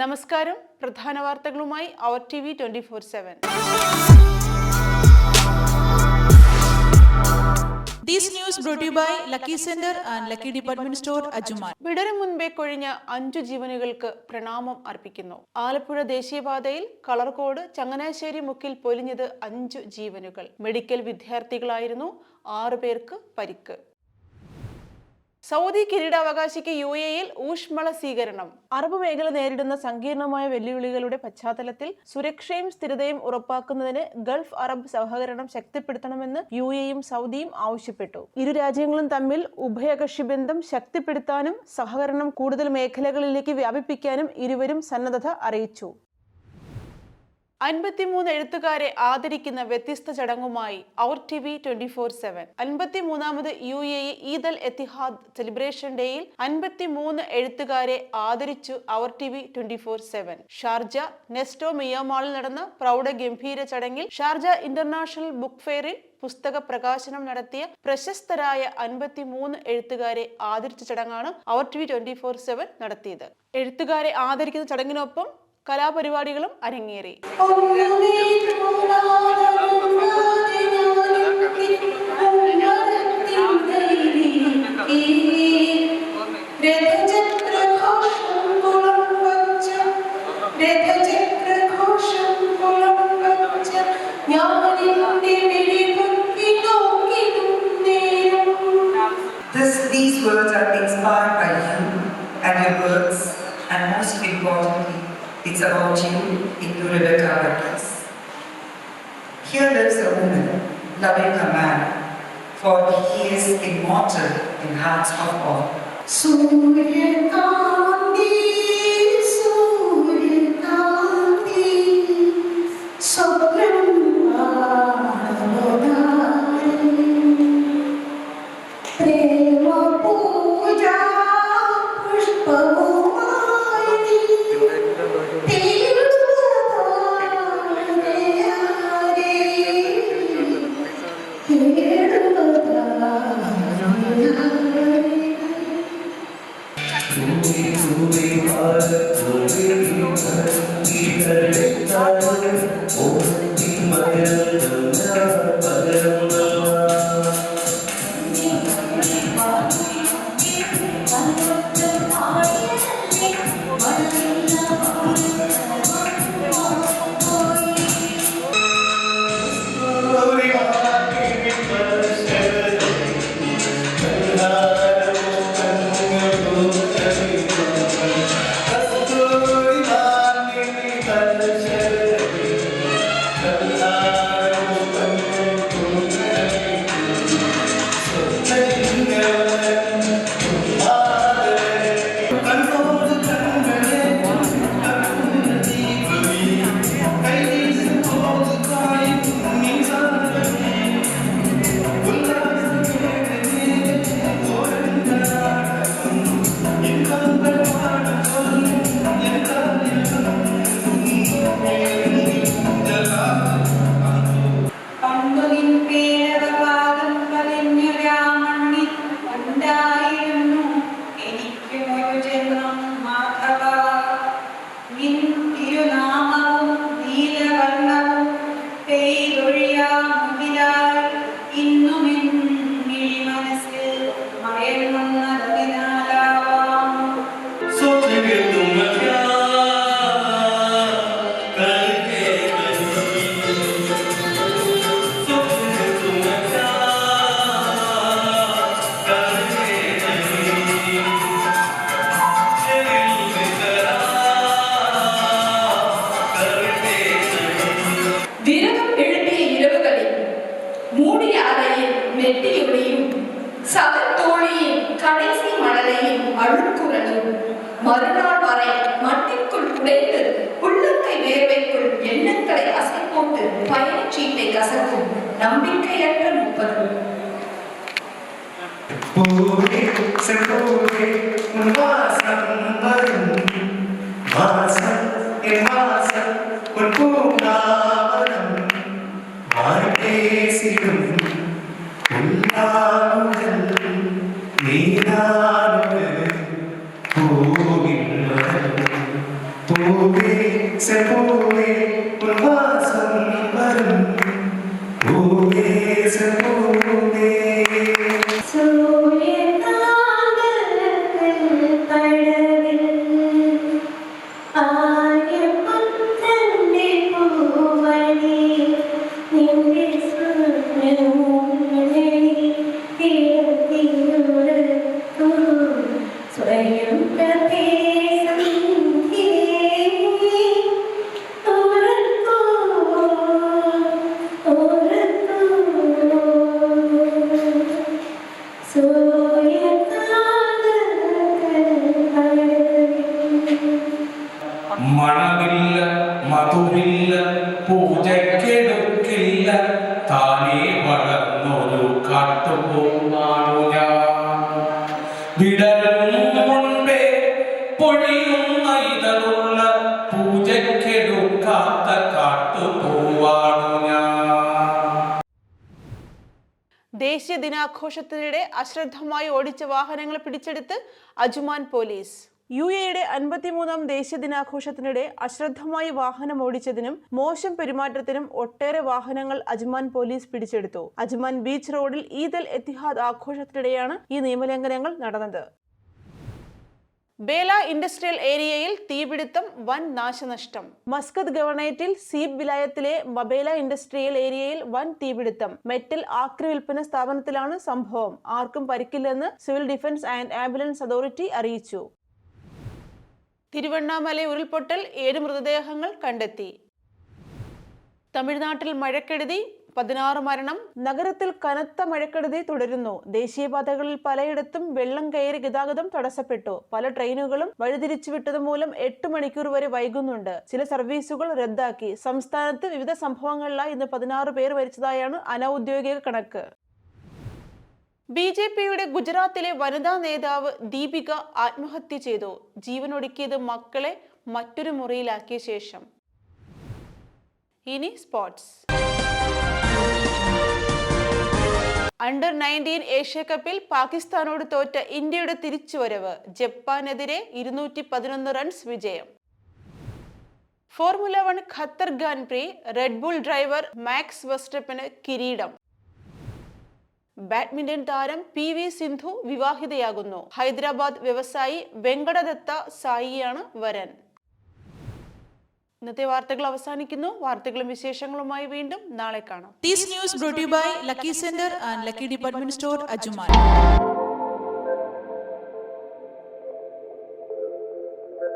നമസ്കാരം. പ്രധാന വാർത്തകളുമായി our T V twenty four seven. വിടരും മുൻപേ കൊഴിഞ്ഞ അഞ്ചു ജീവനുകൾക്ക് പ്രണാമം അർപ്പിക്കുന്നു. ആലപ്പുഴ ദേശീയപാതയിൽ കളർകോട് ചങ്ങനാശ്ശേരി മുക്കിൽ പൊലിഞ്ഞത് അഞ്ചു ജീവനുകൾ. മെഡിക്കൽ വിദ്യാർത്ഥികളായിരുന്നു ആറു പേർക്ക് പരിക്ക്. സൗദി കിരീടാവകാശിക്ക് യു എയിൽ ഊഷ്മള സ്വീകരണം. അറബ് മേഖല നേരിടുന്ന സങ്കീർണമായ വെല്ലുവിളികളുടെ പശ്ചാത്തലത്തിൽ സുരക്ഷയും സ്ഥിരതയും ഉറപ്പാക്കുന്നതിന് ഗൾഫ് അറബ് സഹകരണം ശക്തിപ്പെടുത്തണമെന്ന് യു എയും സൗദിയും ആവശ്യപ്പെട്ടു. ഇരു രാജ്യങ്ങളും തമ്മിൽ ഉഭയകക്ഷി ബന്ധം ശക്തിപ്പെടുത്താനും സഹകരണം കൂടുതൽ മേഖലകളിലേക്ക് വ്യാപിപ്പിക്കാനും ഇരുവരും സന്നദ്ധത അറിയിച്ചു. അൻപത്തിമൂന്ന് എഴുത്തുകാരെ ആദരിക്കുന്ന വ്യത്യസ്ത ചടങ്ങുമായി our T V twenty four seven. അൻപത്തിമൂന്നാമത് U A E Eid al Etihad celebration ഡേയിൽ അൻപത്തിമൂന്ന് എഴുത്തുകാരെ ആദരിച്ചു our T V twenty four seven. Sharjah Nesto മിയാമാളിൽ നടന്ന പ്രൗഢ ഗംഭീര ചടങ്ങിൽ ഷാർജ ഇന്റർനാഷണൽ ബുക്ക് ഫെയറിൽ പുസ്തക പ്രകാശനം നടത്തിയ പ്രശസ്തരായ അൻപത്തിമൂന്ന് എഴുത്തുകാരെ ആദരിച്ച ചടങ്ങാണ് our T V twenty four seven നടത്തിയത്. എഴുത്തുകാരെ ആദരിക്കുന്ന ചടങ്ങിനൊപ്പം കലാപരിപാടികളും അരങ്ങേറി This, these words are inspired by you and your works, and most importantly, It's about you in Rebecca Vargas. Here lives a woman loving a man, for he is immortal in hearts of all. Soon will come. Thank you. in முத்திரை கசக்கும் நம்பிக்கையற்ற முப்பது போலே செல்வோலே உன் வாசம் வரும் வாசம் என் வாசம் உன் பூங்காவனம் மாட்டே சிறும் உல்லாமுதல் நீதானு போகின்றன போலே செல்வோலே உன் வாசம் മണമില്ല മധുവില്ല പൂജക്കെടുക്കില്ല താനേ വളർന്നൊരു കാട്ടുപോകാണു ഞാൻ. വിടരും മുൻപേ പൊഴിയുന്ന ഇതളുള്ള പൂജക്കെടുക്കാത്ത കാട്ടുപോവാണു ദേശീയ ദിനാഘോഷത്തിനിടെ അശ്രദ്ധമായി ഓടിച്ച വാഹനങ്ങൾ പിടിച്ചെടുത്ത് അജുമാൻ പോലീസ്. യു എയുടെ അൻപത്തിമൂന്നാം ദേശീയ ദിനാഘോഷത്തിനിടെ അശ്രദ്ധമായി വാഹനം ഓടിച്ചതിനും മോശം പെരുമാറ്റത്തിനും ഒട്ടേറെ വാഹനങ്ങൾ അജ്മാൻ പോലീസ് പിടിച്ചെടുത്തു. അജ്മാൻ ബീച്ച് റോഡിൽ ഈദൽ എത്തിഹാദ് ആഘോഷത്തിനിടെയാണ് ഈ നിയമലംഘനങ്ങൾ നടന്നത്. ബേല ഇൻഡസ്ട്രിയൽ ഏരിയയിൽ തീപിടുത്തം വൻ നാശനഷ്ടം. മസ്കത്ത് ഗവർണേറ്റിൽ സീബ് വിലായത്തിലെ മബേല ഇൻഡസ്ട്രിയൽ ഏരിയയിൽ വൻ തീപിടുത്തം. മെറ്റൽ ആക്രി വിൽപ്പന സ്ഥാപനത്തിലാണ് സംഭവം. ആർക്കും പരിക്കില്ലെന്ന് civil defence and ambulance authority അറിയിച്ചു. തിരുവണ്ണാമല ഉരുൾപൊട്ടൽ ഏഴ് മൃതദേഹങ്ങൾ കണ്ടെത്തി. തമിഴ്നാട്ടിൽ മഴക്കെടുതി പതിനാറ് മരണം. നഗരത്തിൽ കനത്ത മഴക്കെടുതി തുടരുന്നു. ദേശീയപാതകളിൽ പലയിടത്തും വെള്ളം കയറി ഗതാഗതം തടസ്സപ്പെട്ടു. പല ട്രെയിനുകളും വഴിതിരിച്ചുവിട്ടത് മൂലം എട്ട് മണിക്കൂർ വരെ വൈകുന്നുണ്ട്. ചില സർവീസുകൾ റദ്ദാക്കി. സംസ്ഥാനത്ത് വിവിധ സംഭവങ്ങളിലായി ഇന്ന് പതിനാറ് പേർ മരിച്ചതായാണ് അനൌദ്യോഗിക കണക്ക്. ബി ജെ പിയുടെ ഗുജറാത്തിലെ വനിതാ നേതാവ് ദീപിക ആത്മഹത്യ ചെയ്തു. ജീവനൊടുക്കിയത് മക്കളെ മറ്റൊരു മുറിയിലാക്കിയ ശേഷം. ഇനി സ്പോർട്സ്. അണ്ടർ നയന്റീൻ ഏഷ്യ കപ്പിൽ പാകിസ്ഥാനോട് തോറ്റ ഇന്ത്യയുടെ തിരിച്ചുവരവ്. ജപ്പാനെതിരെ ഇരുന്നൂറ്റി പതിനൊന്ന് റൺസ് വിജയം. Formula one Qatar grand prix Red Bull driver Max വെസ്റ്റപ്പിന് കിരീടം. ബാഡ്മിന്റൺ താരം പി വി സിന്ധു വിവാഹിതയാകുന്നു. ഹൈദരാബാദ് വ്യവസായി വെങ്കടദത്ത സായിയാണ് വരൻ. ഇന്നത്തെ വാർത്തകൾ അവസാനിക്കുന്നു. വാർത്തകളും വിശേഷങ്ങളുമായി വീണ്ടും നാളെ കാണാം. ദീസ് you by Lucky Center and Lucky Department Store, Ajuman.